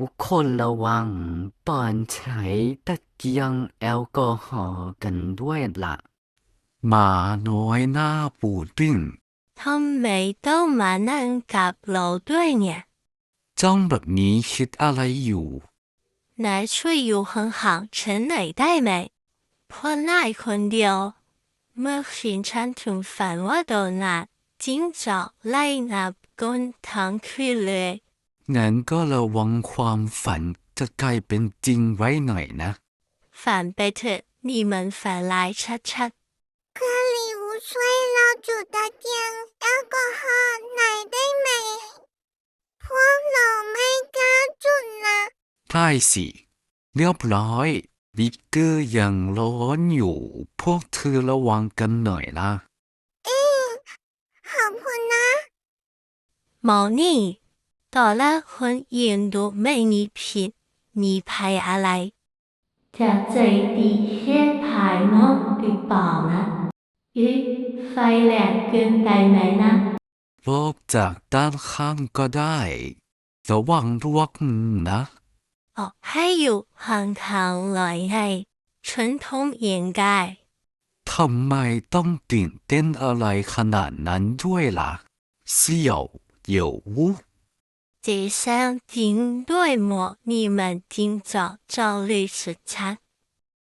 ทุกคนระวังตอนใช้ตะเกียงแอลกอฮอล์กันด้วยล่ะหมาน้อยหน้าปูดปิ้งทำไมต้องมานั่งกับเราด้วยเนี่ยจ้องแบบนี้คิดอะไรอยู่นายช่วยอยู่ห่างๆฉันหน่อยได้ไหมเพราะนายคนเดียว เมื่อคืนฉันถึงฝันว่าโดนนาจิ้งจอกไล่นับก้นทั้งคืนเลย งั้นก็ระวังความฝันจะกลายเป็นจริงไว้หน่อยนะ ฝันไปเถอะนี่มันฝันลายชัดๆคือหลิวช่วยเราจุดะเกียงแอลกอฮอล์หน่อยได้ไหม พวกเราไม่กล้าจุดนะได้สิเรียบร้อยบิ๊กเกอร์ยังร้อนอยู่ พวกเธอระวังกันหน่อยละเอ๊ขอบคุณนะหมอนี่ ต่อละคนยืนดูไม่มีผิดมีภัยอะไรจะใจดีแค่ภายนอกหรือเปล่านะยึดไฟแรงเกินไปไหมนะรอบจากด้านข้างก็ได้ระวังรวกมือนะออกให้อยู่ห่างๆหน่อยให้ฉันทง掩盖ทำไมต้องตื่นเต้นอะไรขนาดนั้นด้วยล่ะเสี่ยวเหยววู 这三天对么？你们今朝照律师查，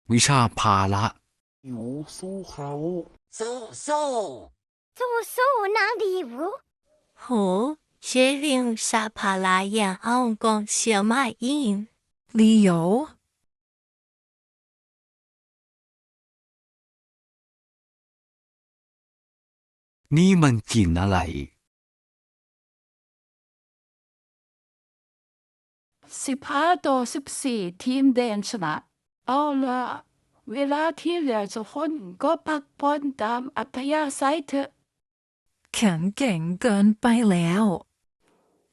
为啥怕啦？有收获，收收，收收那礼物。好，雪玲莎怕啦也好讲小蚂蚁。理由？你们去哪里？ สิบห้าต่สี่ทีมเดนชนะ เอาละเวลาที่เหลือทุกคนก็พักผ่อนตามอัธยาศัยเถอะแข็งแก่งเกินไปแล้ว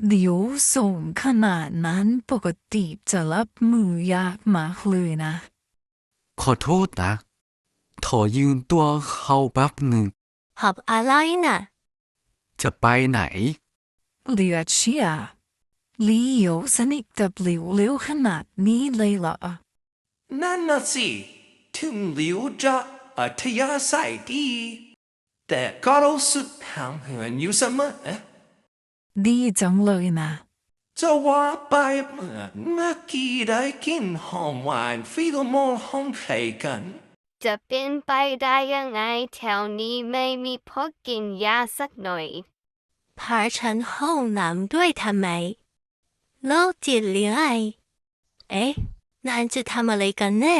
เดี๋ยวส่งขนาดนั้นปกติจะรับมือยากมากเลยนะ ขอโทษนะถอยืนตัวเข้าแป๊บหนึ่ง หอบอะไรนะจะไปไหน เหลือเชื่อ หลิวสนิทกับหลิวเร็วขนาดนี้เลยเหรอ นั่นน่ะสิ ถึงหลิวจะอัธยาศัยดี แต่ก็รู้สึกห่างเหินอยู่เสมอดีจังเลยนะ จะว่าไปเหมือนเมื่อกี้ได้กินหอมหวานฟิโลโมนห้องใครกัน จะเป็นไปได้ยังไงแถวนี้ไม่มีพกกินยาสักหน่อยพาฉันห้องน้ำด้วยทำไม โลกจิตเลี้ยงไอเอ๊ะนั่นจะทำอะไรกันแน่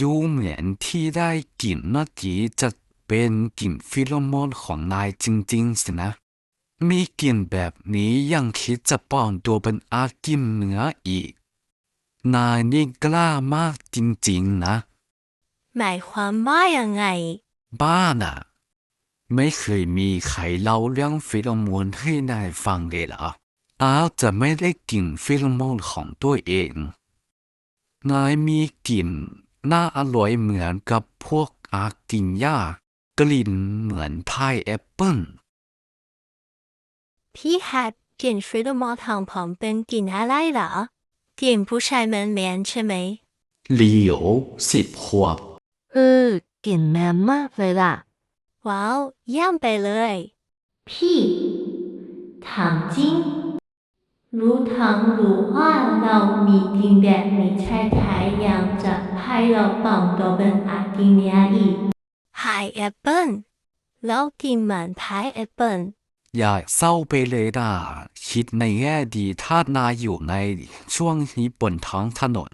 ดูเหมือนที่ได้กลิ่นเมื่อกี้จะเป็นกลิ่นฟิโลโมนของนายจริงๆสินะ มีกลิ่นแบบนี้ยังคิดจะปลอมตัวเป็นอากินเนื้ออีก นายนี่กล้ามากจริงๆนะ หมายความว่ายังไง บ้าน่ะ ไม่เคยมีใครเล่าเรื่องฟิโลโมนให้นายฟังเลยเหรอ อาจจะไม่ได้กลิ่นฟิโลโมนของตัวเองนายมีกลิ่นน่าอร่อยเหมือนกับพวกอากินยากลิ่นเหมือนพายแอปเปิ้ลพี่หัดกลิ่นฟิโลโมนทางผมเป็นกลิ่นอะไรเหรอกลิ่นผู้ชายมันแมนใช่ไหมเหลียวสิบขวบเออกลิ่นแมนมากเลยล่ะ ว้าวเยี่ยมไปเลย พี่ถามจริง รู้ทั้งรู้ว่าเรามีกลิ่นแบบนี้ใช่ไทยยังจะให้เราปลอมตัวเป็นอากินเนียอีกพายแอปเปิ้ลแล้วกินเหมือนพายแอปเปิ้ลอย่าเศร้าไปเลยนะคิดในแง่ดีถ้านายอยู่ในช่วงนี้บนท้องถนน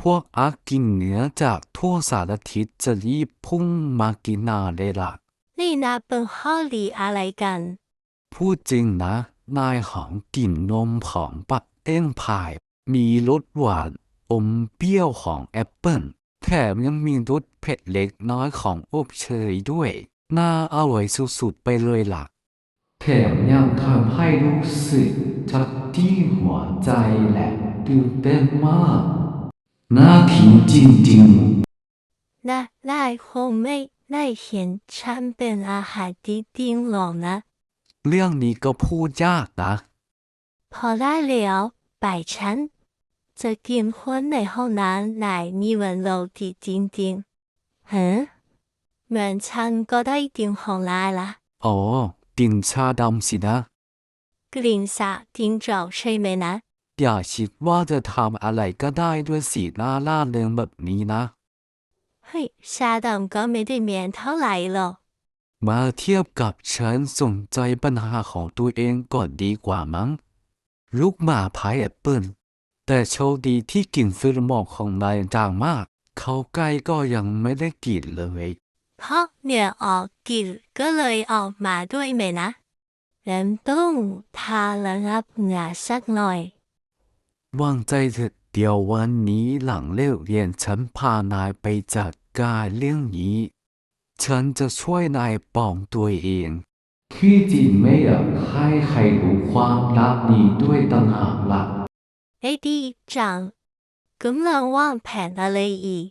พวกอากินเนื้อจากทั่วสารทิศจะรีบพุ่งมากินนาเลยล่ะนี่นาเป็นข้อดีอะไรกัน พูดจริงนะ นายหอมกลิ่นนมของปักเอ้งพาย มีรสหวานอมเปรี้ยวของแอปเปิลแถมยังมีรสเผ็ดเล็กน้อยของอบเชยด้วย น่าอร่อยสุดๆไปเลยล่ะ แถมยังทำให้รู้สึกจัดที่หัวใจและตื่นเต้นมาก น่ากินจริงๆ 那赖后妹那เห็นฉันเป็นอ เรื่องนี้ก็พูดยากนะพอได้แล้วไปฉันจะกินคนในห้องนั้นไหนมีวันโรตีจริงๆฮะเหมือนฉันก็ได้กินของลายละอ๋อติ่งชาดำสินะกลิ่นสาทิ้งเจ้าใช่ไหมนะอย่าคิดว่าจะทำอะไรก็ได้ด้วยสีหน้าล่าเริงแบบนี้นะเฮ้ยชาดำก็ไม่ได้เหมียนเท่าไหร่หรอก มาเทียบกับฉันสนใจปัญหาของตัวเองก่อนดีกว่ามั้ง ลูกหมาพายแอปเปิลแต่โชคดีที่กลิ่นฟิลมอกของนายจางมาก เขาใกล้ก็ยังไม่ได้กลิ่นเลยเพราะเหนียออกกลิ่นก็เลยออกมาด้วยไหมนะแล้วต้องทาระงับเหงาสักหน่อยวางใจเถอะเดี๋ยววันนี้หลังเลิกเรียนฉันพานายไปจัดการเรื่องนี้ ฉันจะช่วยนายปองตัวเองที่จริงไม่อยากให้ใครรู้ความลับนี้ด้วยต่างหากล่ะไอ้ดีจังกำลังวางแผนอะไรอีก